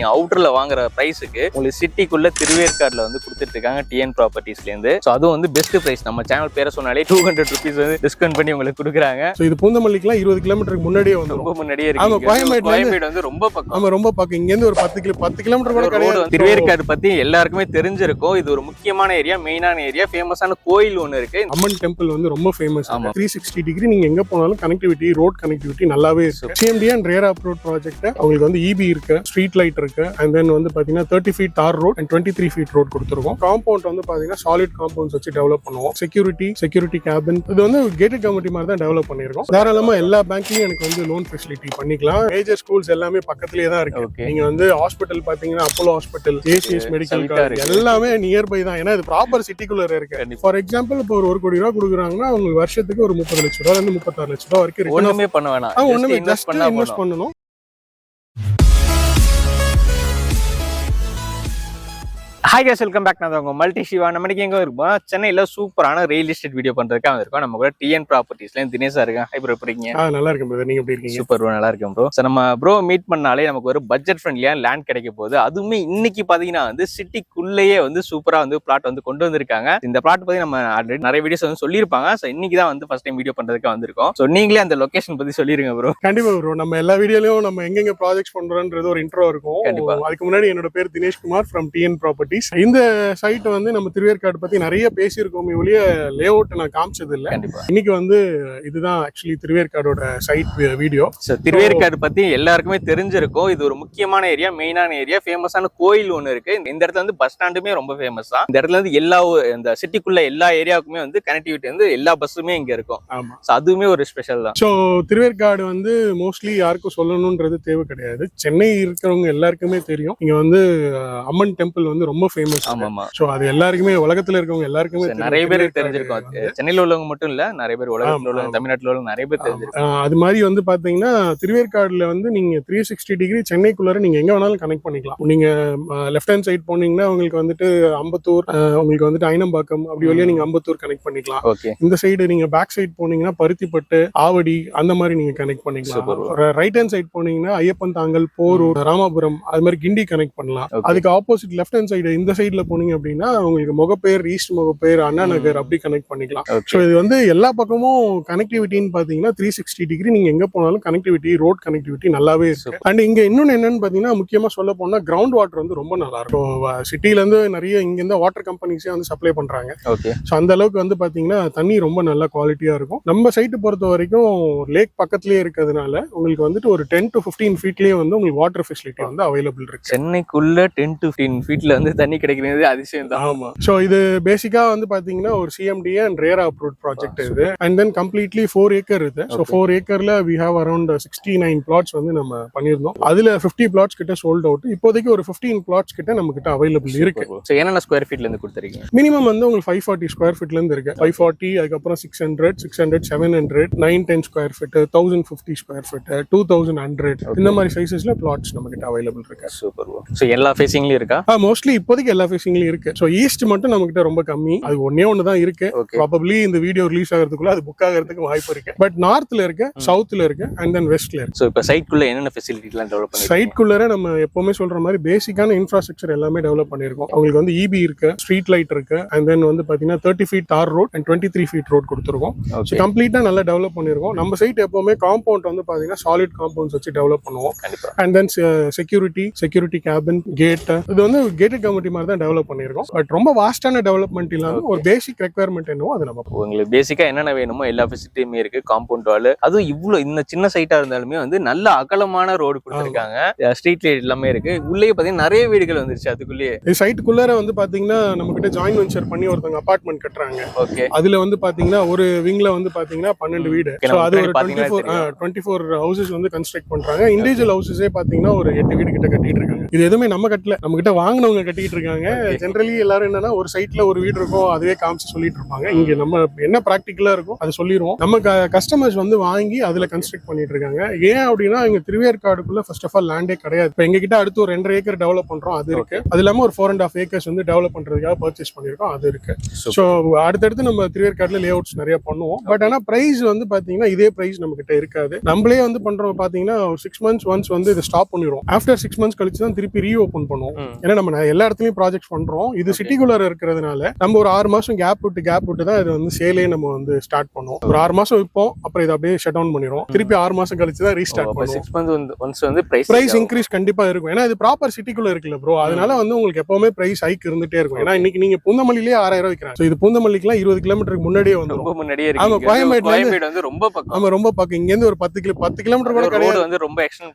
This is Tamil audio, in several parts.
நீங்க அவுட்டர்ல வாங்குற பிரைஸுக்கு உங்களுக்கு சிட்டிக்குள்ள திருவேற்காடுல வந்து கொடுத்துட்டு இருக்காங்க டிஎன் ப்ராப்பர்ட்டிஸ்ல இருந்து ஸோ அதுவும் வந்து பெஸ்ட் பிரைஸ் நம்ம சேனல் பேரை சொன்னாலே டூ ஹண்ட்ரட் ருபீஸ் வந்து டிஸ்கவுண்ட் பண்ணி உங்களுக்கு கொடுக்குறாங்க. ஸோ இது பூந்தமல்லிக்குலாம் இருபது கிலோமீட்டருக்கு முன்னாடியே வந்துடும் ரொம்ப முன்னாடியே இருக்கு கோயம்பேடு வந்து ரொம்ப பக்கம். ஆமா ரொம்ப பக்கம். இங்கேருந்து ஒரு பத்து கிலோ பத்து கிலோமீட்டர் கூட கிடையாது. வந்து திருவேற்காடு பத்தி எல்லாருக்குமே தெரிஞ்சிருக்கும் இது ஒரு முக்கியமான ஏரியா மெயினான ஏரியா ஃபேமஸான கோயில் ஒன்று இருக்கு. அம்மன் டெம்பிள் வந்து ரொம்ப ஃபேமஸ் ஆமா. த்ரீ சிக்ஸ்டி டிகிரி நீங்க எங்க போனாலும் கனெக்டிவிட்டி ரோட் கனெக்டிவிட்டி நல்லாவே இருக்கு. CMD and RERA approved project அவங்களுக்கு வந்து இபி இருக்கு. ஸ்ட்ரீட் லைட் இருக்கு. அண்ட் தென் வந்து பாத்தீங்கன்னா thirty feet tar road and twenty three feet road கொடுத்துருக்கோம். காம்பவுண்ட் வந்து பாத்தீங்கன்னா சாலிட் காம்பவுண்ட்ஸ் வச்சு டெவலப் பண்ணுவோம். செக்யூரிட்டி செக்யூரிட்டி கேபின் இது வந்து கேட்டட் கமிட்டி மாதிரி தான் டெவலப் பண்ணிருக்கோம் தாராளமா எல்லா பேங்க்லயும் எனக்கு வந்து லோன் ஃபெசிலிட்டி பண்ணிக்கலாம். மேஜர் ஸ்கூல்ஸ் எல்லாமே பக்கத்துலயே தான் இருக்கு. நீங்க வந்து ஹாஸ்பிட்டல் பாத்தீங்கன்னா அப்போலோ ஹாஸ்பிட்டல் ஏசிஎஸ் மெடிக்கல் இருக்கு. எல்லாமே நியர்பை தான். ஏன்னா இது ப்ராப்பர் சிட்டிக்குள்ள இருக்கு. ஃபார் எக்ஸாம்பிள் இப்போ ஒரு ஒரு கோடி ரூபா கொடுக்குறாங்கன்னா உங்களுக்கு வருஷத்துக்கு ஒரு முப்பது லட்ச ரூபா இருந்து முப்பத்தாறு லட்ச ரூபா வரைக்கும் ஒண்ணுமே பண்ண வேணாம். ஒண்ணுமே ஜஸ்ட் இன்வெஸ்ட் பண்ணணும். ஹாய் கேஸ் வெல்கம் பேக் நான் உங்க மல்டி சிவா. நம்ம இன்னைக்கு எங்க இருக்கோம்? சென்னையில சூப்பரான ரியல் எஸ்டேட் வீடியோ பண்றதுக்காக வந்திருக்கோம் நம்ம கூட டிஎன் ப்ராப்பர்ட்டிஸ்ல தினேஷா இருக்கேன் ஹை ப்ரோ இருக்கீங்க? ஆ நல்லா இருக்கும் brother. நீங்க எப்படி இருக்கீங்க? சூப்பர் ப்ரோ நல்லா இருக்கேன் ப்ரோ ஸோ நம்ம ப்ரோ மீட் பண்ணாலே நமக்கு ஒரு பட்ஜெட் ஃப்ரெண்ட்லியா லேண்ட் கிடைக்க போகுது. அதுவுமே இன்னைக்கு பாத்தீங்கன்னா வந்து சிட்டிக்குள்ளேயே வந்து சூப்பரா வந்து பிளாட் வந்து கொண்டு வந்திருக்காங்க. இந்த பிளாட் பத்தி நம்ம ஆல்ரெடி நிறைய வீடியோஸ் வந்து சொல்லியிருப்பாங்க. ஸோ இன்னைக்கு தான் வந்து ஃபர்ஸ்ட் டைம் வீடியோ பண்றதுக்காக வந்திருக்கோம். ஸோ நீங்களே அந்த லொகேஷன் பத்தி சொல்லிருங்க ப்ரோ கண்டிப்பா ப்ரோ நம்ம எல்லா வீடியோலயும் நம்ம எங்கெங்க ப்ராஜெக்ட்ஸ் பண்றோன்றது ஒரு இன்ட்ரோ இருக்கும். கண்டிப்பா. அதுக்கு முன்னாடி என்னோட பேர் Dinesh Kumar from TN properties இந்த சைட் வந்து நம்ம திருவேற்காடு பத்தி நிறைய பேசியிருக்கோம் ஒழிய லே அவுட் நான் காமிச்சது இல்ல இன்னைக்கு வந்து இதுதான் ஆக்சுவலி திருவேற்காடோட சைட் வீடியோ திருவேற்காடு பத்தி எல்லாருக்குமே தெரிஞ்சிருக்கும். இது ஒரு முக்கியமான ஏரியா மெயினான ஏரியா ஃபேமஸான கோயில் ஒன்று இருக்கு. இந்த இடத்துல வந்து பஸ் ஸ்டாண்டுமே ரொம்ப ஃபேமஸ் தான். இந்த இடத்துல இருந்து எல்லா இந்த சிட்டிக்குள்ள எல்லா ஏரியாவுக்குமே வந்து கனெக்டிவிட்டி வந்து எல்லா பஸ்ஸுமே இங்க இருக்கும். ஆமா. ஸோ அதுவுமே ஒரு ஸ்பெஷல் தான். ஸோ திருவேற்காடு வந்து மோஸ்ட்லி யாருக்கும் சொல்லணுன்றது தேவை கிடையாது. சென்னை இருக்கிறவங்க எல்லாருக்குமே தெரியும். இங்க வந்து அம்மன் டெம்பிள் வந்து ரொம்ப ஃபேமஸ் ஆமா ஆமா ஸோ அது எல்லாருக்குமே உலகத்துல இருக்கவங்க எல்லாருக்குமே. நிறைய திருவேற்காடு தெரிஞ்சிருக்கும். சென்னையில உள்ளவங்க மட்டும் இல்ல நிறைய பேர் உலகத்துல உள்ளவங்க. தமிழ்நாட்டுல உள்ளவங்க நிறைய பேர் தெரிஞ்சிருக்கும் அது மாதிரி வந்து பாத்தீங்கன்னா திருவேற்காடுல வந்து நீங்க த்ரீ சிக்ஸ்டி டிகிரி சென்னைக்குள்ளார நீங்க எங்க வேணாலும் கனெக்ட் பண்ணிக்கலாம். நீங்க லெஃப்ட் ஹேண்ட் சைட் போனீங்கன்னா உங்களுக்கு வந்துட்டு அம்பத்தூர் உங்களுக்கு வந்துட்டு ஐனம்பாக்கம் அப்படி வழியா நீங்க அம்பத்தூர் கனெக்ட் பண்ணிக்கலாம். இந்த சைடு நீங்க பேக் சைடு போனீங்கன்னா பருத்திப்பட்டு ஆவடி அந்த மாதிரி நீங்க கனெக்ட். பண்ணிக்கலாம். ரைட் ஹேண்ட் சைடு போனீங்கன்னா ஐயப்பன் தாங்கல் போரூர் ராமாபுரம் அது மாதிரி கிண்டி கனெக்ட் பண்ணலாம். அதுக்கு ஆப்போசிட் லெஃப்ட் ஹேண்ட் சைடு இந்த சைடுல போனீங்க அப்படின்னா உங்களுக்கு முகப்பேர் ஈஸ்ட் முகப்பேர் அண்ணா நகர் அப்படி கனெக்ட் பண்ணிக்கலாம். ஸோ இது வந்து எல்லா பக்கமும் கனெக்டிவிட்டின்னு பாத்தீங்கன்னா த்ரீ சிக்ஸ்டி டிகிரி நீங்க எங்க போனாலும் கனெக்டிவிட்டி ரோட் கனெக்டிவிட்டி நல்லாவே இருக்கு. அண்ட் இங்க இன்னொன்னு என்னன்னு பாத்தீங்கன்னா முக்கியமா சொல்ல போனா கிரவுண்ட் வாட்டர் வந்து ரொம்ப நல்லா இருக்கும். சிட்டில இருந்து நிறைய இங்க இருந்து வாட்டர் கம்பெனிஸே வந்து சப்ளை பண்றாங்க. ஓகே ஸோ அந்த அளவுக்கு வந்து பாத்தீங்கன்னா தண்ணி ரொம்ப நல்ல குவாலிட்டியா இருக்கும். நம்ம சைட்டு பொறுத்த வரைக்கும் லேக் பக்கத்துலயே இருக்கிறதுனால உங்களுக்கு வந்துட்டு ஒரு டென் டு ஃபிஃப்டீன் ஃபீட்லயே வந்து உங்களுக்கு வாட்டர் ஃபெசிலிட்டி வந்து அவைலபிள் இருக்கு. சென்னைக்குள்ள டென் டு ஃபிஃப்டீன் ஃபீட்ல வந்து தண்ணி கிடைக்கிறது அதிசயம் தான் ஆமா. சோ இது பேசிக்கா வந்து பாத்தீங்கன்னா ஒரு CMD and RERA approve project இது. And then completely four acre இது. ஸோ. ஃபோர் ஏக்கர்ல we have around sixty nine flats வந்து நம்ம பண்ணியிருந்தோம். அதுல ஃபிஃப்டி பிளாட்ஸ் கிட்ட சோல்ட் அவுட் இப்போதைக்கு ஒரு ஃபிஃப்டீன் பிளாட்ஸ் கிட்ட நம்ம கிட்ட அவைலபிள் இருக்கு. ஸோ என்னென்ன ஸ்கொயர் ஃபீட்ல இருந்து கொடுத்துருக்கீங்க? மினிமம் வந்து உங்களுக்கு ஃபைவ் ஃபார்ட்டி ஸ்கொயர் ஃபீட்ல இருந்து இருக்கு. ஃபைவ் ஃபார்ட்டி அதுக்கப்புறம் six hundred six hundred seven hundred nine ten square feet thousand fifty square feet two thousand hundred இந்த மாதிரி சைசஸ்ல பிளாட்ஸ் நம்ம கிட்ட அவைலபிள் இருக்கு. சூப்பர் ஸோ எல்லா ஃபேஸிங்லயும் இருக்கா? மோஸ்ட்லி இப்போதைக்கு எல்லா ஃபேஸிங்லயும் இருக்கு. ஸோ ஈஸ்ட் மட்டும் நம்ம கிட்ட ரொம்ப கம்மி. அது ஒன்னே ஒன்று தான் இருக்கு ப்ராபப்ளி இந்த வீடியோ ரிலீஸ் ஆகிறதுக்குள்ள அது புக் ஆகிறதுக்கு வாய்ப்பு இருக்கு. பட் நார்த்ல இருக்கு சவுத்ல இருக்கு அண்ட் தென் வெஸ்ட்ல இருக்கு. ஸோ இப்போ சைட்குள்ள என்னென்ன ஃபெசிலிட்டிலாம் டெவலப் பண்ணி சைட்குள்ளர நம்ம எப்பவுமே சொல்ற மாதிரி பேசிக்கான இன்ஃப்ராஸ்ட்ரக்சர் எல்லாமே டெவலப் பண்ணிருக்கோம். உங்களுக்கு வந்து இபி இருக்கு ஸ்ட்ரீட் லைட் இருக்கு அண்ட் தென் வந்து பாத்தீங்கன்னா thirty feet tar road and twenty three feet road கொடுத்துருக்கோம் ஓகே கம்ப்ளீட்டா நல்லா டெவலப் பண்ணிருக்கோம். நம்ம சைட் எப்பவுமே காம்பவுண்ட் வந்து பாத்தீங்கன்னா சாலிட் காம்பவுண்ட்ஸ் வச்சு டெவலப் பண்ணுவோம். And then security security cabin gate இது வந்து கேட்டட் கமிட்டி மாதிரி தான் டெவலப் பண்ணிருக்கோம் பட் ரொம்ப வாஸ்டான டெவலப்மெண்ட் இல்லாம ஒரு பேசிக் ரெக்யர்மெண்ட் என்னவோ அது நம்ம உங்களுக்கு பேசிக்கா என்னென்ன வேணுமோ எல்லா ஃபெசிலிட்டியுமே இருக்கு காம்பவுண்ட் வால் அதுவும் இவ்வளவு இந்த சின்ன சைட்டா இருந்தாலுமே வந்து நல்ல அகலமான ரோடு கொடுத்துருக்காங்க. ஸ்ட்ரீட் லைட் எல்லாமே இருக்கு. உள்ளே பாத்தீங்கன்னா நிறைய வீடுகள் வந்துருச்சு அதுக்குள்ளேயே. சைட்டுக்குள்ளார வந்து பாத்தீங்கன்னா நம்ம கிட்ட ஜாயின் வெஞ்சர் பண்ணி ஒருத்தவங்க அபார்ட்மெண்ட் கட்டுறாங்க. ஓகே அதுல வந்து பாத்தீங்கன்னா ஒரு விங்ல வந்து பாத்தீங்கன்னா பன்னெண்டு வீடு. அது ஒரு twenty four twenty four houses வந்து கன்ஸ்ட்ரக்ட் பண்றாங்க. இண்டிவிஜுவல் ஹவுசஸே பாத்தீங்கன்னா ஒரு எட்டு வீடு கிட்ட கட்டிட்டு இருக்காங்க. இது எதுவுமே நம்ம கட்டல. நம்ம கிட்ட வாங்கினவங்க கட்டிட்டு இருக்காங்க ஜென்ரலி எல்லாரும் என்னன்னா ஒரு சைட்ல ஒரு வீடு இருக்கும் அதுவே காமிச்சு சொல்லிட்டு இருப்பாங்க இங்க நம்ம என்ன ப்ராக்டிக்கலா இருக்கும் அதை சொல்லிடுவோம் நம்ம கஸ்டமர்ஸ் வந்து வாங்கி அதுல கன்ஸ்ட்ரக்ட் பண்ணிட்டு இருக்காங்க ஏன் அப்படின்னா இங்க திருவேற்காடுக்குள்ள ஃபர்ஸ்ட் ஆஃப் ஆல் லேண்டே கிடையாது. இப்போ எங்க கிட்ட அடுத்து ஒரு ரெண்டரை ஏக்கர் டெவலப் பண்றோம் அது இருக்கு. அது இல்லாம ஒரு ஃபோர் அண்ட் ஆஃப் ஏக்கர்ஸ் வந்து டெவலப் பண்றதுக்காக பர்ச்சேஸ் பண்ணிருக்கோம் அது இருக்கு. ஸோ அடுத்தடுத்து நம்ம திருவேற்காடுல லே அவுட்ஸ் நிறைய பண்ணுவோம். பட் ஆனா பிரைஸ் வந்து பாத்தீங்கன்னா இதே பிரைஸ் நம்ம கிட்ட இருக்காது. நம்மளே வந்து பண்றோம் பாத்தீங்கன்னா ஒரு சிக்ஸ் மந்த்ஸ் ஒன்ஸ் வந்து இதை ஸ்டாப் பண்ணிடுவோம். ஆஃப்டர் சிக்ஸ் மந்த்ஸ் கழிச்சு தான் திருப்பி ரீ ஓப்பன் பண்ணுவோம். ஏன்னா நம்ம எல்லா இடத்துலயும் ப்ராஜெக்ட்ஸ் பண்றோம். இது. சிட்டிக்குள்ளார இருக்கிறதுனால நம்ம ஒரு ஆறு மாசம் கேப் விட்டு கேப் விட்டு தான் இது வந்து சேலே நம்ம வந்து ஸ்டார்ட் பண்ணுவோம் ஒரு ஆறு மாசம் விற்போம் அப்புறம் இதை அப்படியே ஷட் டவுன் பண்ணிடுவோம். திருப்பி ஆறு மாசம் கழிச்சு தான் ரீஸ்டார்ட் பண்ணுவோம். சிக்ஸ் மந்த் வந்து ஒன்ஸ் வந்து பிரைஸ் பிரைஸ் இன்க்ரீஸ் கண்டிப்பா இருக்கும். ஏன்னா இது ப்ராப்பர் சிட்டிக்குள்ள இருக்குல்ல ப்ரோ அதனால வந்து உங்களுக்கு எப்பவுமே பிரைஸ் ஹைக் இருந்துட்டே இருக்கும். ஏன்னா இன்னைக்கு நீங்க பூந்தமல்லிலேயே ஆறாயிரம் ரூபாய் விற்கிறாங்க. இது பூந்தமல்லிக்குலாம் இருபது கிலோமீட்டருக்கு முன்னாடியே வந்துடும் ரொம்ப முன்னாடியே ஆமா, கோயம்பேடு வந்து ரொம்ப பக்கம். ஆமா ரொம்ப பக்கம். இங்க இருந்து ஒரு பத்து கிலோ பத்து கிலோமீட்டர் கூட கிடையாது. வந்து ரொம்ப எக்ஸ்டெண்ட்.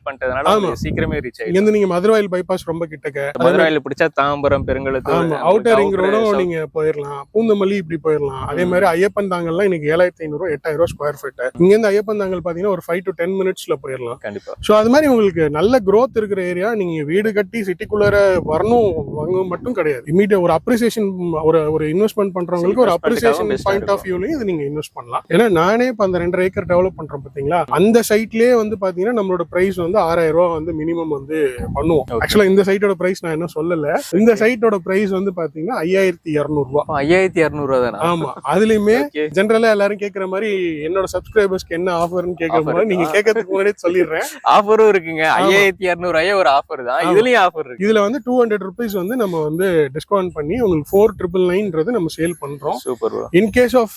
உங்களுக்கு சீக்கிரமே ரீச் இங்க ஆயிடும். இருந்து நீங்க மதுரவாயில் பைபாஸ் ரொம்ப கிட்டக்க. மதுரையில பிடிச்சா தாம்பரம் பெருங்கலத்தூர் ஆமா அவுட்டர் ரிங் ரோடும் நீங்க போயிடலாம் பூந்தமல்லி இப்படி போயிடலாம் அதே. மாதிரி ஐயப்பன் தாங்கல்லாம் இன்னைக்கு ஏழாயிரத்தி ஐநூறு எட்டாயிரம் ரூபாய் ஸ்கொயர் ஃபீட் இங்க இருந்து ஐயப்பன் தாங்கல் பாத்தீங்கன்னா ஒரு ஃபைவ் டு டென் மினிட்ஸ்ல போயிடலாம் கண்டிப்பா. ஸோ அது மாதிரி உங்களுக்கு நல்ல growth இருக்கிற ஏரியா நீங்க வீடு கட்டி சிட்டிக்குள்ளார வரணும் வாங்க மட்டும் கிடையாது. இமீடியட் ஒரு அப்ரிசியேஷன் ஒரு ஒரு இன்வெஸ்ட்மெண்ட் பண்றவங்களுக்கு ஒரு அப்ரிசியேஷன் பாயிண்ட் ஆஃப். வியூலையும் இது நீங்க இன்வெஸ்ட் பண்ணலாம். ஏன்னா நானே இப்போ அந்த ரெண்டரை ஏக்கர் டெவலப் பண்றேன் பாத்தீங்களா? அந்த சைட்லயே வந்து பாத்தீங்கன்னா நம்மளோட பிரைஸ் வந்து ஆறாயிரம் ரூபாய் வந்து மினிமம் வந்து பண்ணுவோம். ஆக்சுவலா இந்த சைட்டோட பிரைஸ் நான் இன்னும் சொல்லல. இந்த சைட்டோட பிரைஸ் வந்து பாத்தீங்கன்னா ஐயாயிரத்தி இரநூறு ரூபாய் ஐயாயிரத்தி இரநூறுவா தானே? ஆமா. அதுலயுமே. ஜென்ரலா எல்லாரும் கேக்குற மாதிரி என்னோட சப்ஸ்கிரைபர்ஸ்க்கு என்ன ஆஃபர்னு கேக்குற மாதிரி நீங்க? கேட்கறதுக்கு முன்னாடியே சொல்லிடுறேன். ஆஃபரும் இருக்குங்க. ஐயாயிரத்தி இரநூறு ஐயா ஒரு ஆஃபர் தான். இதுலயும் ஆஃபர் இருக்கு. இதுல வந்து டூ ஹண்ட்ரட் ருபீஸ் வந்து நம்ம வந்து டிஸ்கவுண்ட் பண்ணி உங்களுக்கு ஃபோர் ட்ரிபிள் நைன்றது நம்ம சேல் பண்றோம். Super bro in case of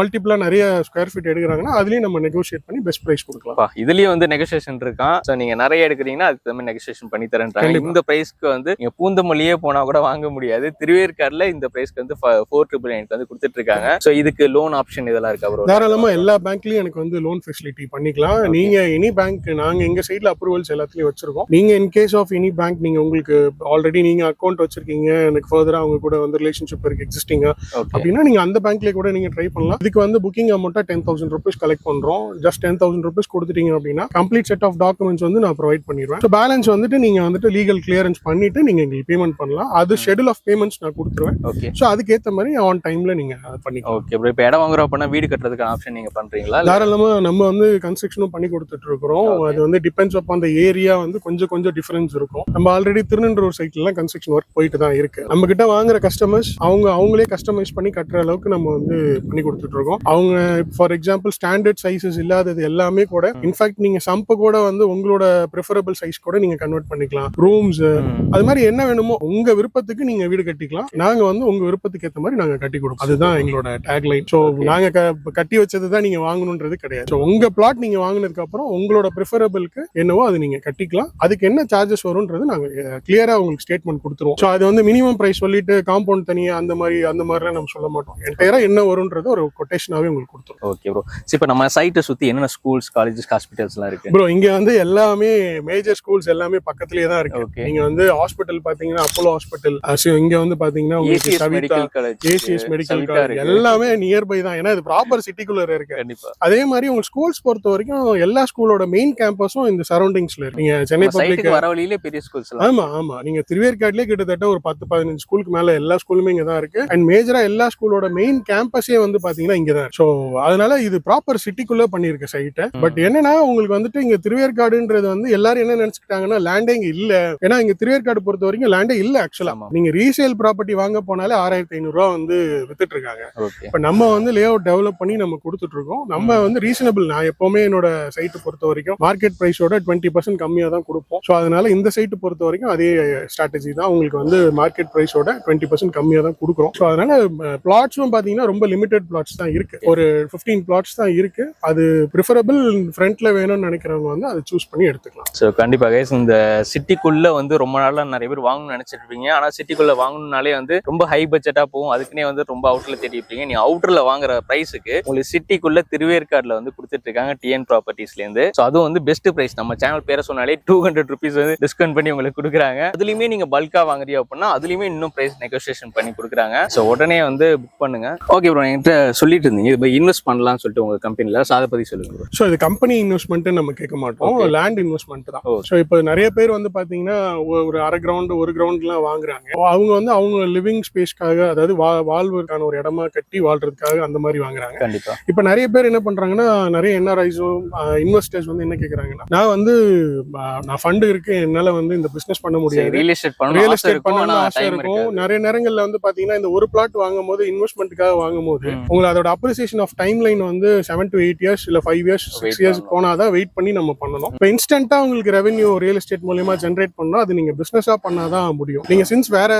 மல்டிபிளா நிறைய ஸ்கொயர் ஃபீட் எடுக்கிறாங்கன்னா அதுலயும் நம்ம நெகோஷியேட் பண்ணி பெஸ்ட் பிரைஸ் கொடுக்கலாம். இதுலயும் வந்து நெகோசியேஷன் இருக்கான் சோ நீங்க நிறைய எடுக்கிறீங்கன்னா அதுக்கு தகுந்த நெகோசியேஷன் பண்ணி கண்டிப்பா. இந்த பிரைஸ்க்கு வந்து நீங்க பூந்தமல்லியே போனா கூட வாங்க முடியாது. திருவேற்காடுல இந்த பிரைஸ்க்கு வந்து ஃபோர் ட்ரிபிள் நைன் வந்து கொடுத்துட்டு இருக்காங்க. சோ இதுக்கு லோன் ஆப்ஷன் இதெல்லாம் இருக்கா ப்ரோ தாராளமா எல்லா பேங்க்லயும் எனக்கு வந்து லோன் ஃபெசிலிட்டி பண்ணிக்கலாம். நீங்க எனி பேங்க் நாங்க எங்க சைட்ல அப்ரூவல்ஸ் எல்லாத்துலயும் வச்சிருக்கோம். நீங்க in case of any bank நீங்க உங்களுக்கு ஆல்ரெடி நீங்க அக்கௌண்ட் வச்சிருக்கீங்க. எனக்கு ஃபர்தரா அவங்க கூட வந்து ரிலேஷன்ஷிப் இருக்கு எக்ஸிஸ்டிங்கா ஓகே அப்படின்னா நீங்க அந்த பேங்க்லயே கூட நீங்க ட்ரை பண்ணலாம். இதுக்கு வந்து புக்கிங் அமௌண்ட்டா டென் தௌசண்ட் ருபீஸ் கலெக்ட் பண்றோம். ஜஸ்ட் டென் தௌசண்ட் ருபீஸ் கொடுத்துட்டீங்க அப்படின்னா கம்ப்ளீட் செட் ஆஃப் டாக்குமெண்ட்ஸ் வந்து நான் ப்ரொவைட் பண்ணிடுவேன். ஸோ பேலன்ஸ் வந்துட்டு நீங்க வந்துட்டு லீகல் கிளியரன்ஸ் பண்ணிட்டு நீங்க எங்களுக்கு பேமெண்ட் பண்ணலாம். அது ஷெடியூல் ஆஃப் பேமெண்ட்ஸ் நான் கொடுத்துருவேன். ஓகே ஸோ அதுக்கேற்ற மாதிரி ஆன் டைம்ல நீங்க அதை பண்ணிக்கலாம். ஓகே ப்ரோ இப்போ இடம் வாங்குறோம் அப்படின்னா வீடு கட்டுறதுக்கான ஆப்ஷன் நீங்க பண்றீங்களா? தாராளமா நம்ம வந்து கன்ஸ்ட்ரக்ஷனும் பண்ணி கொடுத்துட்டு இருக்கிறோம். அது வந்து டிபெண்ட்ஸ் அப் அந்த ஏரியா வந்து கொஞ்சம் கொஞ்சம் டிஃபரன்ஸ் இருக்கும். நம்ம ஆல்ரெடி திருநெல்வேலூர் சைட்ல எல்லாம் கன்ஸ்ட்ரக்ஷன் ஒர்க் போயிட்டு தான் இருக்கு. நம்ம கிட்ட வாங்குற கஸ்டமர்ஸ் அவங்க அவங்களே கஸ்டமைஸ் பண்ணி கட்டுற அளவுக்கு நம்ம வந்து பண்ணி கொடுத்துட்டு இருக்கோம் அவங்க ஃபார் எக்ஸாம்பிள் ஸ்டாண்டர்ட் சைஸஸ் இல்லாதது எல்லாமே கூட இன்ஃபேக்ட் நீங்க சம்ப கூட வந்து உங்களோட ப்ரிஃபரபிள் சைஸ் கூட நீங்க கன்வெர்ட் பண்ணிக்கலாம். ரூம்ஸ். அது மாதிரி என்ன வேணுமோ உங்க விருப்பத்துக்கு நீங்க வீடு கட்டிக்கலாம். நாங்க வந்து உங்க விருப்பத்துக்கு ஏத்த மாதிரி நாங்க கட்டி கொடுப்போம். அதுதான் எங்களோட டேக்லைன் ஸோ. நாங்க கட்டி வச்சது தான் நீங்க வாங்கணுன்றது கிடையாது. ஸோ உங்க பிளாட் நீங்க வாங்கினதுக்கு அப்புறம் உங்களோட ப்ரிஃபரபிளுக்கு என்னவோ அது நீங்க கட்டிக்கலாம். அதுக்கு என்ன சார்ஜஸ் வரும்ன்றது நாங்க கிளியரா உங்களுக்கு ஸ்டேட்மெண்ட் கொடுத்துருவோம். ஸோ அது வந்து மினிமம் பிரைஸ் சொல்லிட்டு காம்பவுண்ட் தனியா அந்த மாதிரி அந்த மாதிரிலாம் நம்ம சொல்ல மாட்டோம். என்டையரா என்ன வரும்ன்றது ஒரு கொட்டேஷனாவே உங்களுக்கு கொடுத்துருவோம். ஓகே ப்ரோ இப்போ நம்ம சைட்டை சுத்தி என்னென்ன ஸ்கூல்ஸ் காலேஜஸ் ஹாஸ்பிட்டல்ஸ் எல்லாம் இருக்கு? ப்ரோ இங்க வந்து எல்லாமே மேஜர் ஸ்கூல்ஸ் எல்லாமே பக்கத்துலயே தான் இருக்கு. நீங்க வந்து ஹாஸ்பிட்டல் பாத்தீங்கன்னா அப்போலோ ஹாஸ்பிட்டல் இங்க வந்து பாத்தீங்கன்னா உங்களுக்கு ACS Savitha medical college ACS medical college எல்லாமே நியர்பை தான். ஏன்னா இது ப்ராப்பர் சிட்டிக்குள்ள இருக்கு. அதே மாதிரி உங்க ஸ்கூல்ஸ் பொறுத்த வரைக்கும் எல்லா ஸ்கூலோட மெயின் கேம்பஸும் இந்த சரௌண்டிங்ஸ்ல இருக்கு. நீங்க சென்னை பப்ளிக் வர வழியிலே பெரிய ஸ்கூல்ஸ் ஆமா ஆமா. நீங்க திருவேற்காடுலயே கிட்டத்தட்ட ஒரு பத்து பதினஞ்சு ஸ்கூலுக்கு மேல எல்லா ஸ்கூலுமே இங்க தான் இருக்கு. அண்ட் மேஜரா எல்லா ஸ்கூலோட மெயின் கேம்பஸே வந்து பாத்தீங்கன்னா இங்க தான் சோ அதனால இது ப்ராப்பர் சிட்டிக்குள்ள பண்ணிருக்க சைட்டை பட் என்னன்னா உங்களுக்கு வந்துட்டு இங்க திருவேற்காடுன்றது வந்து எல்லாரும் என்ன நினைச்சுக்கிட்டாங்கன்னா லேண்டே இங்க இல்ல. ஏன்னா இங்க திருவேற்காடு பொறுத்த வரைக்கும் லேண்டே இல்ல ஆக்சுவலா ஆமா. நீங்க ரீசேல் ப்ராப்பர்ட்டி வாங்க போனாலே ஆறாயிரத்தி ஐநூறு ரூபா வந்து வித்துட்டு இருக்காங்க இப்ப நம்ம வந்து லே அவுட் டெவலப் பண்ணி நம்ம கொடுத்துட்டு இருக்கோம் நம்ம வந்து ரீசனபிள் நான் எப்பவுமே என்னோட சைட்டு பொறுத்த வரைக்கும் மார்க்கெட் பிரைஸோட டுவெண்ட்டி பர்சன்ட் கம்மியா தான் கொடுப்போம். ஸோ அதனால இந்த சைட்டு பொறுத்த வரைக்கும் அதே ஸ்ட்ராட்டஜி தான் உங்களுக்கு வந்து மார்க்கெட் பிரைஸோட டுவெண்ட்டி பர்சன்ட் கம்மியா தான் கொடுக்குறோம். ஸோ அதனால பிளாட்ஸும் பாத்தீங்கன்னா ரொம்ப லிமிடெட் பிளாட்ஸ் தான் இருக்கு. ஒரு ஃபிஃப்டீன் பிளாட்ஸ் தான் இருக்கு. அது ப்ரிஃபரபிள் ஃப்ரண்ட்ல வேணும்னு நினைக்கிறவங்க வந்து அதை சூஸ் பண்ணி எடுத்துக்கலாம். ஸோ கண்டிப்பா கைஸ் இந்த சிட்டிக்குள்ள வந்து ரொம்ப நாளா நிறைய பேர் வாங்கணும்னு நினைச்சிட்டு இருப்பீங்க ஆனா சிட்டிக்குள்ள வாங்கணும்னாலே வந்து ரொம்ப ஹை பட்ஜெட்டா போகும். அதுக்குன்னே வந்து ரொம்ப அவுட்டர்ல தேடி இருப்பீங்க நீ அவுட்டர்ல வாங்குற பிரைஸுக்கு உங்களுக்கு சிட்டிக்குள்ள திருவேற்காடுல வந்து கொடுத்துட்டு இருக்காங்க டிஎன் ப்ராப்பர்ட்டிஸ்ல இருந்து ஸோ அதுவும் வந்து பெஸ்ட் பிரைஸ் நம்ம சேனல் பேரை சொன்னாலே டூ ஹண்ட்ரட் ருபீஸ் வந்து டிஸ்கவுண்ட் பண்ணி உங்களுக்கு கொடுக்குறாங்க. அதுலயுமே நீங்க பல்கா வாங்குறீங்க அப்படின்னா அதுலயுமே இன்னும் பிரைஸ் நெகோசியேஷன் பண்ணி கொடுக்குறாங்க. ஸோ உடனே வந்து புக் பண்ணுங்க. ஓகே ப்ரோ என்கிட்ட சொல்லிட்டு இருந்தீங்க இது இன்வெஸ்ட் பண்ணலாம்னு சொல்லிட்டு உங்க கம்பெனில ஸோ அதை பத்தி சொல்லுங்க. ஸோ இது கம்பெனி இன்வெஸ்ட்மெண்ட் நம்ம கேட்க மாட்டோம். லேண்ட் இன்வெஸ்ட்மெண்ட் தான். ஸோ இப்போ நிறைய பேர் வந்து பாத்தீங்கன்னா ஒ- ஒரு அரை கிரவுண்ட் ஒரு கிரவுண்ட்லாம் எல்லாம் வாங்குறாங்க. அவங்க வந்து அவங்க லிவிங் ஸ்பேஸ்க்காக அதாவது வா- வாழ்வதற்கான ஒரு இடமா கட்டி வாழ்றதுக்காக அந்த மாதிரி வாங்குறாங்க. இப்ப நிறைய பேர் என்ன பண்றாங்கன்னா நிறைய என்ஆர்ஐஸும் இன்வெஸ்டர்ஸ் வந்து என்ன கேக்குறாங்கன்னா நான் வந்து நான் ஃபண்டு இருக்கு என்னால வந்து இந்த பிசினஸ் பண்ண முடியாது. ரியல் எஸ்டேட் பண்ணணும் ஆசை இருக்கும் நிறைய நேரங்கள்ல வந்து பாத்தீங்கன்னா இந்த ஒரு பிளாட் வாங்கும் போது இன்வெஸ்ட்மெண்ட்டுக்காக வாங்கும் போது. உங்களுக்கு அதோட அப்ரிசியேஷன் ஆஃப் டைம் லைன் வந்து செவன் டு எயிட் இயர்ஸ் இல்ல ஃபைவ் இயர்ஸ் சிக்ஸ் இயர்ஸ். போனாதான் வெயிட் பண்ணி நம்ம பண்ணணும். இப்போ இன்ஸ்டன்ட்டா உங்களுக்கு ரெவென்யூ ரியல் எஸ்டேட் மூலியமா ஜென்ரேட் பண்ணா அது நீங்க பிசினஸா பண்ணாதான் முடியும். நீங்க சின்ஸ் வேற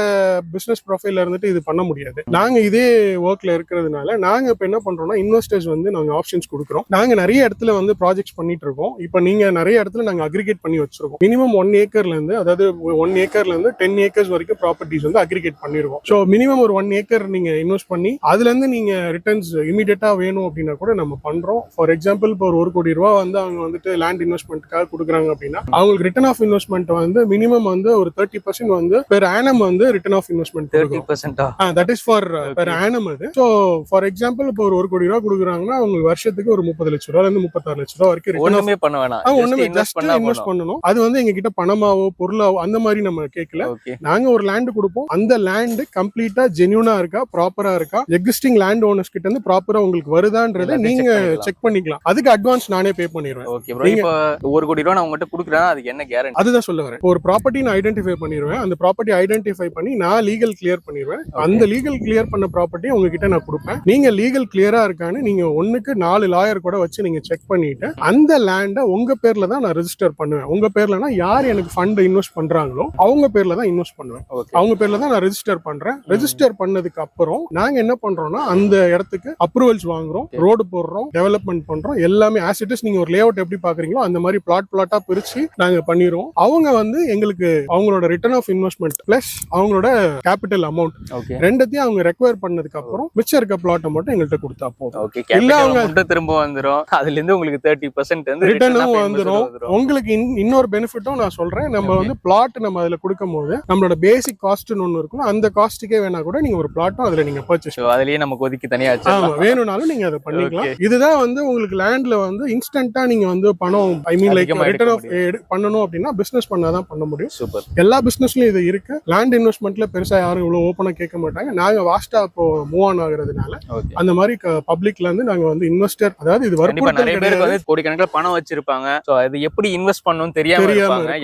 பிசினஸ் ப்ரொஃபைல இருந்துட்டு இது பண்ண முடியாது. நாங்க இதே ஒர்க்ல இருக்கிறதுனால நாங்க இப்ப என்ன பண்றோம்னா இன்வெஸ்டர்ஸ் வந்து நாங்க ஆப்ஷன்ஸ் கொடுக்குறோம். நாங்க நிறைய இடத்துல வந்து ப்ராஜெக்ட்ஸ் பண்ணிட்டு இருக்கோம். இப்போ நீங்க நிறைய இடத்துல நாங்க அக்ரிகேட் பண்ணி வச்சிருக்கோம். மினிமம் ஒன் ஏக்கர்ல இருந்து அதாவது ஒன் ஏக்கர்ல இருந்து டென் ஏக்கர்ஸ் வரைக்கும் ப்ராப்பர்ட்டிஸ் வந்து அக்ரிகேட் பண்ணிருக்கோம் ஸோ மினிமம் ஒரு ஒன் ஏக்கர் நீங்க இன்வெஸ்ட் பண்ணி அதுல இருந்து நீங்க ரிட்டர்ன்ஸ் இமீடியட்டா வேணும் அப்படின்னா கூட நம்ம பண்றோம். ஃபார் எக்ஸாம்பிள் இப்போ ஒரு ஒரு கோடி ரூபா வந்து அவங்க வந்துட்டு லேண்ட் இன்வெஸ்ட்மெண்ட்டுக்காக கொடுக்குறாங்க அப்படின்னா அவங்களுக்கு ரிட்டர்ன் ஆஃப் இன்வெஸ்ட்மெண்ட் வந்து மினிமம் வந்து ஒரு தேர்ட்டி பர்சன்ட் வந்து பெர் ஆனம் வந்து return of investment thirty பர்சன்டா that is for per annum அது. ஸோ ஃபார் எக்ஸாம்பிள் இப்போ ஒரு ஒரு கோடி ரூபா கொடுக்குறாங்கன்னா அவங்க வருஷத்துக்கு ஒரு முப்பது லட்ச ரூபா இருந்து முப்பத்தாறு லட்ச ரூபா வரைக்கும் ஒண்ணுமே பண்ண வேணாம். ஒண்ணுமே ஜஸ்ட் இன்வெஸ்ட் பண்ணணும். அது வந்து எங்க கிட்ட பணமாவோ பொருளாவோ அந்த மாதிரி நம்ம கேட்கல நாங்க ஒரு லேண்ட் கொடுப்போம். அந்த லேண்ட் கம்ப்ளீட்டா ஜென்யூனா இருக்கா ப்ராப்பரா இருக்கா? எக்ஸிஸ்டிங் லேண்ட் ஓனர்ஸ் கிட்ட இருந்து ப்ராப்பரா உங்களுக்கு வருதான்றதை நீங்க. செக் பண்ணிக்கலாம். அதுக்கு அட்வான்ஸ் நானே பே பண்ணிடுவேன். ஓகே ஒரு கோடி ரூபா நான் உங்ககிட்ட கொடுக்குறேன் அதுக்கு என்ன கேரண்டி அதுதான் சொல்ல வரேன். ஒரு ப்ராப்பர்ட்டி நான் ஐடென்டிஃபை பண்ணிடுவேன். அந்த ப்ராப்பர்ட்டி ஐடென்டிஃபை பண்ணி நான் லீகல் கிளியர் பண்ணிடுவேன். அந்த லீகல் கிளியர் பண்ண ப்ராப்பர்ட்டி உங்ககிட்ட நான் கொடுப்பேன். நீங்க லீகல் கிளியரா இருக்கான்னு நீங்க ஒண்ணுக்கு நாலு லாயர் கூட வச்சு நீங்க செக் பண்ணிட்டு அந்த லேண்டை உங்க பேர்ல தான் நான் ரெஜிஸ்டர் பண்ணுவேன். உங்க பேர்லனா யார் எனக்கு ஃபண்ட் இன்வெஸ்ட் பண்றாங்களோ அவங்க பேர்ல தான் இன்வெஸ்ட் பண்ணுவேன். அவங்க பேர்ல தான் நான் ரெஜிஸ்டர் பண்றேன். ரெஜிஸ்டர் பண்ணதுக்கு அப்புறம் நாங்க என்ன பண்றோம்னா அந்த இடத்துக்கு அப்ரூவல்ஸ் வாங்குறோம் ரோடு போடுறோம் டெவலப்மெண்ட் பண்றோம் எல்லாமே ஆசிட்டஸ் நீங்க ஒரு லேஅவுட் எப்படி பாக்குறீங்களோ அந்த மாதிரி பிளாட் பிளாட்டா பிரிச்சு நாங்க பண்ணிடுவோம். அவங்க வந்து எங்களுக்கு அவங்களோட ரிட்டர்ன் ஆஃப் இன்வெஸ்ட்மெண்ட் பிளஸ் அவங்களோட கேபிட்டல் அமௌண்ட் ரெண்டத்தையும் அவங்க ரெக்வயர் பண்ணதுக்கு அப்புறம் மிச்சம் இருக்க பிளாட்டை மட்டும் எங்கள்கிட்ட கொடுத்தா போதும். இல்ல அவங்க- அமௌண்ட் திரும்ப வந்துரும். அதுல இருந்து உங்களுக்கு தேர்ட்டி பர்சன்ட் வந்து ரிட்டர்னும் investment உங்களுக்கு இன்- இன்னொரு பெனிஃபிட்டும் நான் சொல்றேன். நம்ம. வந்து பிளாட் நம்ம அதுல கொடுக்கும் போது நம்மளோட பேசிக் காஸ்ட்னு ஒன்று இருக்கும் அந்த காஸ்ட்டுக்கே வேணா கூட நீங்க ஒரு பிளாட்டும் அதுல நீங்க பர்ச்சேஸ் அதுலயே நமக்கு ஒதுக்கி தனியா ஆமா வேணும்னாலும் நீங்க அதை பண்ணிக்கலாம். இதுதான் வந்து உங்களுக்கு லேண்ட்ல வந்து இன்ஸ்டன்டா நீங்க வந்து பணம் ஐ மீன் லைக் ரிட்டர்ன் பண்ணணும் அப்படின்னா பிசினஸ் பண்ணாதான் பண்ண முடியும். எல்லா பிசினஸ்லயும் இது இருக்கு. லேண்ட் இன்வெஸ்ட்மெண்ட்ல பெருசா யாரும் இவ்வளவு ஓப்பனா கேட்க மாட்டாங்க. நாங்க வாஸ்டா இப்போ மூவ் ஆன் ஆகுறதுனால அந்த மாதிரி பப்ளிக்ல இருந்து நாங்க வந்து இன்வெஸ்டர் அதாவது இது பேருக்கு வந்து கோடிக்கணக்கில் பணம் வச்சிருப்பாங்க. சோ அது எப்படி இன்வெஸ்ட் பண்ணணும்னு தெரியாம.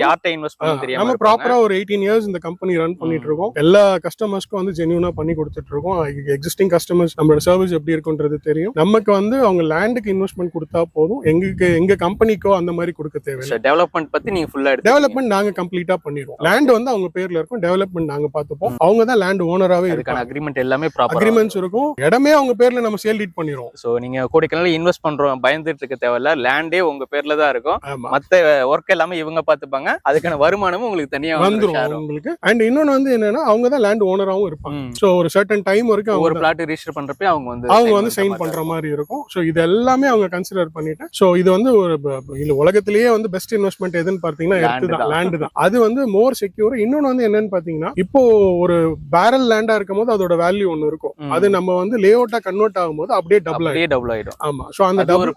யார்கிட்ட இன்வெஸ்ட் பண்ணணும் தெரியாம நம்ம. ப்ராப்பரா ஒரு எயிட்டீன் இயர்ஸ் இந்த கம்பெனி ரன் பண்ணிட்டு இருக்கோம். எல்லா கஸ்டமர்ஸ்க்கும் வந்து ஜென்யூனா பண்ணி கொடுத்துட்டு இருக்கோம். எக்ஸிஸ்டிங் கஸ்டமர்ஸ் நம்மளோட சர்வீஸ் எப்படி இருக்குன்றது தெரியும். நமக்கு வந்து அவங்க லேண்டுக்கு இன்வெஸ்ட்மெண்ட் கொடுத்தா போதும். எங்களுக்கு எங்க கம்பெனிக்கோ அந்த மாதிரி கொடுக்க தேவையில்லை. டெவலப்மெண்ட் பத்தி நீங்க ஃபுல்லா டெவலப்மெண்ட் நாங்க கம்ப்ளீட்டா பண்ணிடுவோம். லேண்ட் வந்து அவங்க பேர்ல இருக்கும் டெவலப்மெண்ட் நாங்க பார்த்துப்போம். அவங்க தான் லேண்ட் ஓனராவே இருக்காங்க அக்ரிமெண்ட் எல்லாமே அக்ரிமெண்ட்ஸ் இருக்கும். இடமே அவங்க பேர்ல நம்ம சேல் டீட் பண்ணிடுவோம். சோ நீங்க கோடிக்கணக்கில் இன்வெஸ்ட் பண்றோம் பயந்துட்டு இருக்க தேவையில்ல லேண்டே உங்க பேர்ல தான் இருக்கும். மத்த ஒர்க் எல்லாமே இவங்க பாத்துப்பாங்க அதுக்கான வருமானமும் உங்களுக்கு தனியா வந்துரும். உங்களுக்கு. அண்ட் இன்னொன்னு வந்து என்னன்னா அவங்க தான் லேண்ட் ஓனராவும் இருப்பாங்க. சோ ஒரு சர்டன் டைம் வரைக்கும் ஒவ்வொரு பிளாட் ரிஜிஸ்டர் பண்றப்ப அவங்க வந்து அவங்க வந்து சைன் பண்ற மாதிரி இருக்கும். ஸோ இது எல்லாமே அவங்க கன்சிடர் பண்ணிட்டு ஸோ இது வந்து ஒரு இல்ல உலகத்திலேயே வந்து பெஸ்ட் இன்வெஸ்ட்மெண்ட் எதுன்னு தான். லேண்ட் தான். அது வந்து மோர் செக்யூர் இன்னொன்னு வந்து என்னன்னு பாத்தீங்கன்னா இப்போ ஒரு பேரல் லேண்டா இருக்கும் போது அதோட வேல்யூ ஒன்னு இருக்கும். அது நம்ம வந்து லே அவுட்டா கன்வெர்ட் ஆகும்போது அப்படியே டபுள் ஆயிடும். டபுள் ஆயிடும். ஆமா. ஸோ அந்த டபுள்.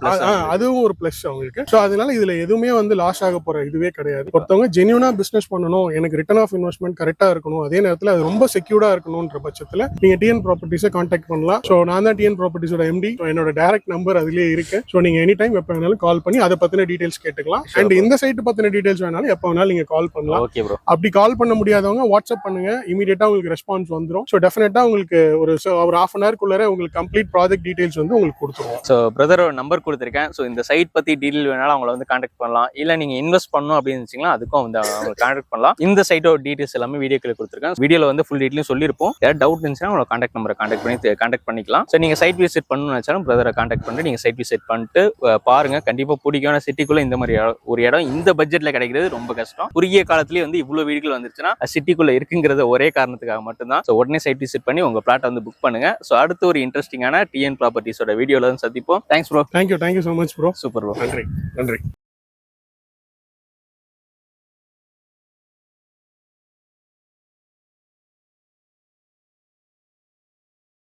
அதுவும் ஒரு பிளஸ் அவங்களுக்கு. ஸோ அதனால இதுல எதுவுமே வந்து லாஸ் ஆக போற இதுவே கிடையாது. ஒருத்தவங்க ஜென்யூனா பிசினஸ் பண்ணணும் எனக்கு ரிட்டர்ன் ஆஃப் இன்வெஸ்ட்மெண்ட் கரெக்டா இருக்கணும் அதே நேரத்துல அது ரொம்ப செக்யூர்டா இருக்கணும்ன்ற பட்சத்துல நீங்க டிஎன் ப்ராப்பர்ட்டிஸை கான்டாக்ட் பண்ணலாம். ஸோ நான் தான் டிஎன் ப்ராப்பர்ட்டிஸோட எம்டி என்னோட டைரக்ட் நம்பர் அதுலயே இருக்கு. ஸோ நீங்க எனி டைம் எப்போ வேணாலும் கால் பண்ணி அதை பத்தின டீடைல்ஸ் கேட்டுக்கலாம். அண்ட். இந்த சைட் பத்தின டீடைல்ஸ் வேணாலும் எப்போ வேணாலும் நீங்க கால் பண்ணலாம். அப்படி கால் பண்ண தெரியாதவங்க வாட்ஸ்அப் பண்ணுங்க. இமீடியட்டா உங்களுக்கு ரெஸ்பான்ஸ் வந்துடும் ஸோ டெஃபினட்டா உங்களுக்கு ஒரு ஒரு ஹாஃப் அன் ஹவர்க்குள்ளே உங்களுக்கு கம்ப்ளீட் ப்ராஜெக்ட் டீடைல்ஸ் வந்து உங்களுக்கு கொடுத்துருவோம். ஸோ பிரதரோட நம்பர் கொடுத்துருக்கேன். ஸோ இந்த சைட் பத்தி டீடைல் வேணாலும் அவங்கள வந்து கான்டாக்ட் பண்ணலாம். இல்லை நீங்க இன்வெஸ்ட் பண்ணணும் அப்படின்னு இருந்துச்சுங்களா அதுக்கும் வந்து அவங்க கான்டாக்ட் பண்ணலாம். இந்த சைட்டோட டீடைல்ஸ் எல்லாமே வீடியோக்கள் கொடுத்துருக்கேன். வீடியோல வந்து ஃபுல் டீட்டெயிலும் சொல்லியிருப்போம். ஏதாவது டவுட் இருந்துச்சுன்னா உங்களோட கான்டாக்ட் நம்பரை கான்டாக்ட் பண்ணி கான்டாக்ட் பண்ணிக்கலாம். ஸோ நீங்கள் சைட் விசிட் பண்ணணும்னு நினச்சாலும் பிரதரை கான்டாக்ட் பண்ணி நீங்கள் சைட் விசிட் பண்ணிட்டு பாருங்க. கண்டிப்பாக பிடிக்கும் சிட்டிக்குள்ளே இந்த மாதிரி ஒரு இடம் இந்த பட்ஜெட்டில் கிடைக்கிறது ரொம்ப கஷ்டம். குறுகிய காலத்திலேயே வந்து இவ்வளோ வீடுகள் வந்துருச்சுன்னா சிட்டிக்குள்ள இருக்குங்கிறது ஒரே காரணத்துக்காக மட்டும்தான். ஸோ உடனே சைட் விசிட் பண்ணி உங்க பிளாட்டை வந்து புக் பண்ணுங்க. ஸோ அடுத்து ஒரு இன்ட்ரெஸ்டிங்கான டிஎன் ப்ராப்பர்ட்டிஸோட வீடியோல வந்து சந்திப்போம். Thanks bro thank you thank you so much bro super bro நன்றி நன்றி.